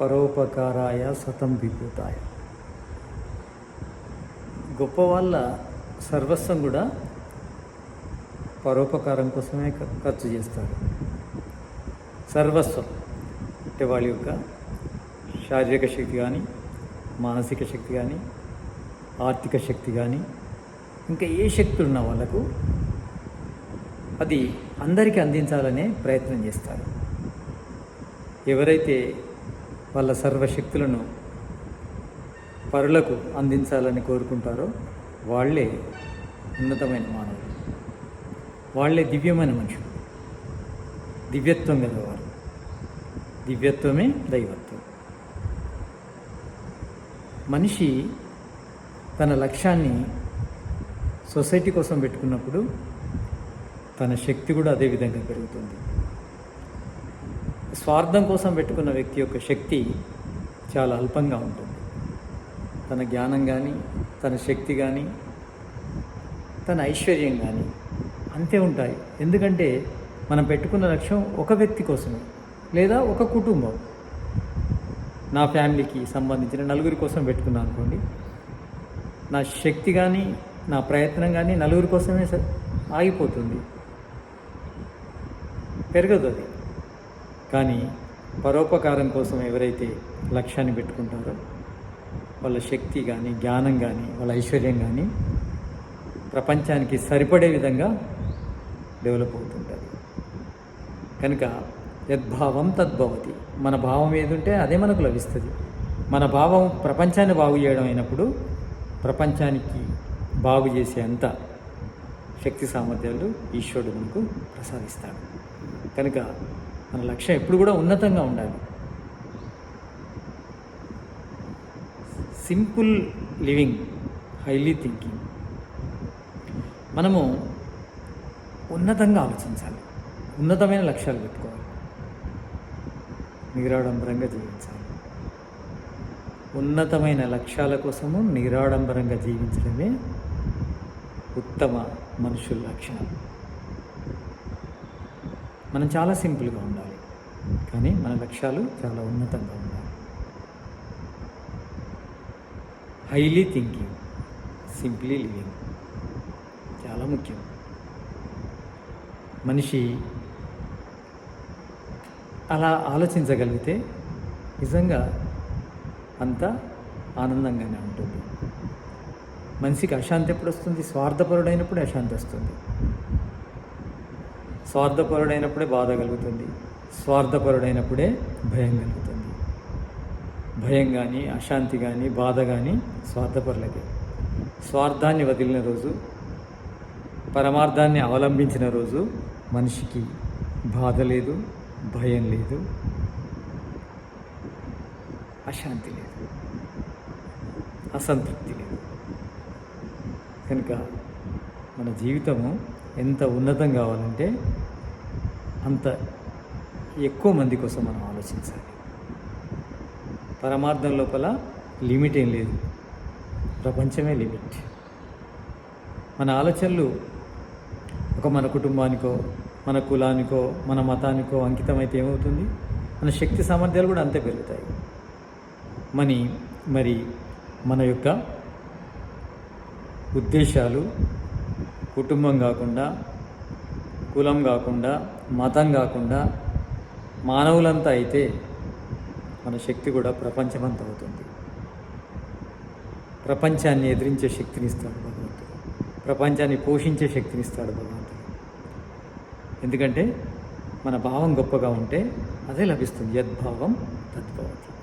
పరోపకారాయ సతం విభూతాయ. గొప్ప వాళ్ళ సర్వస్వం కూడా పరోపకారం కోసమే ఖర్చు చేస్తారు. సర్వస్వం అంటే వాళ్ళ యొక్క శారీరక శక్తి కానీ మానసిక శక్తి కానీ ఆర్థిక శక్తి కానీ ఇంకా ఏ శక్తి ఉన్న వాళ్ళకు అది అందరికీ అందించాలనే ప్రయత్నం చేస్తారు. ఎవరైతే వాళ్ళ సర్వశక్తులను పరులకు అందించాలని కోరుకుంటారో వాళ్ళే ఉన్నతమైన మానవులు. వాళ్ళే దివ్యమైన మనుషులు. దివ్యత్వం గలవారు. దివ్యత్వమే దైవత్వం. మనిషి తన లక్ష్యాన్ని సొసైటీ కోసం పెట్టుకున్నప్పుడు తన శక్తి కూడా అదే విధంగా పెరుగుతుంది. స్వార్థం కోసం పెట్టుకున్న వ్యక్తి యొక్క శక్తి చాలా అల్పంగా ఉంటుంది. తన జ్ఞానం కానీ తన శక్తి కానీ తన ఐశ్వర్యం కానీ అంతే ఉంటాయి. ఎందుకంటే మనం పెట్టుకున్న లక్ష్యం ఒక వ్యక్తి కోసమే లేదా ఒక కుటుంబం. నా ఫ్యామిలీకి సంబంధించిన నలుగురి కోసం పెట్టుకున్నాను అనుకోండి. నా శక్తి కానీ నా ప్రయత్నం కానీ నలుగురి కోసమే ఆగిపోతుంది. పెరగదు అది. కానీ పరోపకారం కోసం ఎవరైతే లక్ష్యాన్ని పెట్టుకుంటారో వాళ్ళ శక్తి కానీ జ్ఞానం కానీ వాళ్ళ ఐశ్వర్యం కానీ ప్రపంచానికి సరిపడే విధంగా డెవలప్ అవుతుంటుంది కనుక యద్భావం తద్భవతి. మన భావం ఏదుంటే అదే మనకు లభిస్తుంది. మన భావం ప్రపంచాన్ని బాగు చేయడం అయినప్పుడు ప్రపంచానికి బాగు చేసే అంత శక్తి సామర్థ్యాలు ఈశ్వరుడు మనకు ప్రసాదిస్తాడు. కనుక మన లక్ష్యం ఎప్పుడు కూడా ఉన్నతంగా ఉండాలి. Simple living highly thinking. మనము ఉన్నతంగా ఆలోచించాలి. ఉన్నతమైన లక్ష్యాలు పెట్టుకోవాలి. నిరాడంబరంగా జీవించాలి. ఉన్నతమైన లక్ష్యాల కోసము నిరాడంబరంగా జీవించడమే ఉత్తమ మనుషుల లక్షణం మనం చాలా సింపుల్గా ఉండాలి. కానీ మన లక్ష్యాలు చాలా ఉన్నతంగా ఉన్నాయి. హైలీ థింకింగ్ సింప్లీ లివింగ్ చాలా ముఖ్యం. మనిషి అలా ఆలోచించగలిగితే నిజంగా అంత ఆనందంగానే ఉంటుంది. మనిషికి అశాంతి ఎప్పుడు వస్తుంది? స్వార్థపరుడైనప్పుడే అశాంతి వస్తుంది. స్వార్థపరుడైనప్పుడే బాధ కలుగుతుంది. స్వార్థపరుడైనప్పుడే భయం కలుగుతుంది. భయం కానీ అశాంతి కానీ బాధ కానీ స్వార్థపరులకే. స్వార్థాన్ని వదిలిన రోజు పరమార్థాన్ని అవలంబించిన రోజు మనిషికి బాధ లేదు భయం లేదు అశాంతి లేదు అసంతృప్తి లేదు. కనుక మన జీవితము ఎంత ఉన్నతం కావాలంటే అంత ఎక్కువ మంది కోసం మనం ఆలోచించాలి. పరమార్థం లోపల లిమిట్ ఏం లేదు. ప్రపంచమే లిమిట్. మన ఆలోచనలు ఒక మన కుటుంబానికో మన కులానికో మన మతానికో అంకితమైతే ఏమవుతుంది? మన శక్తి సామర్థ్యాలు కూడా అంతే పెరుగుతాయి. మని మరి మన యొక్క ఉద్దేశాలు కుటుంబం కాకుండా కులం కాకుండా మతం కాకుండా మానవులంతా అయితే మన శక్తి కూడా ప్రపంచమంత అవుతుంది ప్రపంచాన్ని ఎదిరించే శక్తిని ఇస్తాడు భగవంతుడు. ప్రపంచాన్ని పోషించే శక్తిని ఇస్తాడు భగవంతుడు. ఎందుకంటే మన భావం గొప్పగా ఉంటే అదే లభిస్తుంది. యద్భావం తద్భవతి.